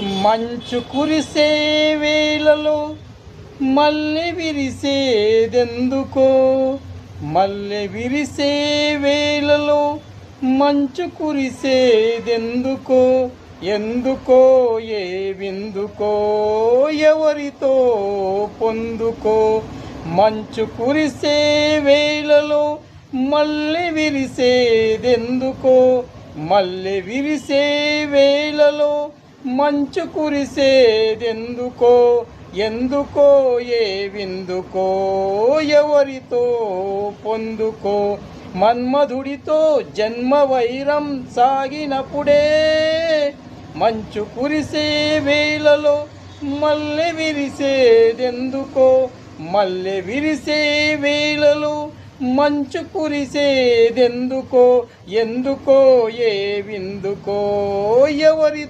మంచు కురిసే వేళలో మల్లె విరిసేదెందుకో? మల్లె విరిసే వేళలో మంచు కురిసేదెందుకో? ఎందుకో ఏ విందుకో? ఎవరితో పొందుకో? మంచు కురిసే వేళలో మల్లె విరిసేదెందుకో? మల్లె విరిసే వేళలో మంచు కురిసేదెందుకో? ఎందుకో ఏ విందుకో? ఎవరితో పొందుకో? మన్మధుడితో జన్మ వైరం సాగినప్పుడే మంచు కురిసే వేళలో మల్లె విరిసేదెందుకో? మల్లె విరిసే వేళలో మంచు కురిసేదెందుకో? ఎందుకో ఏ విందుకో? ఎవరి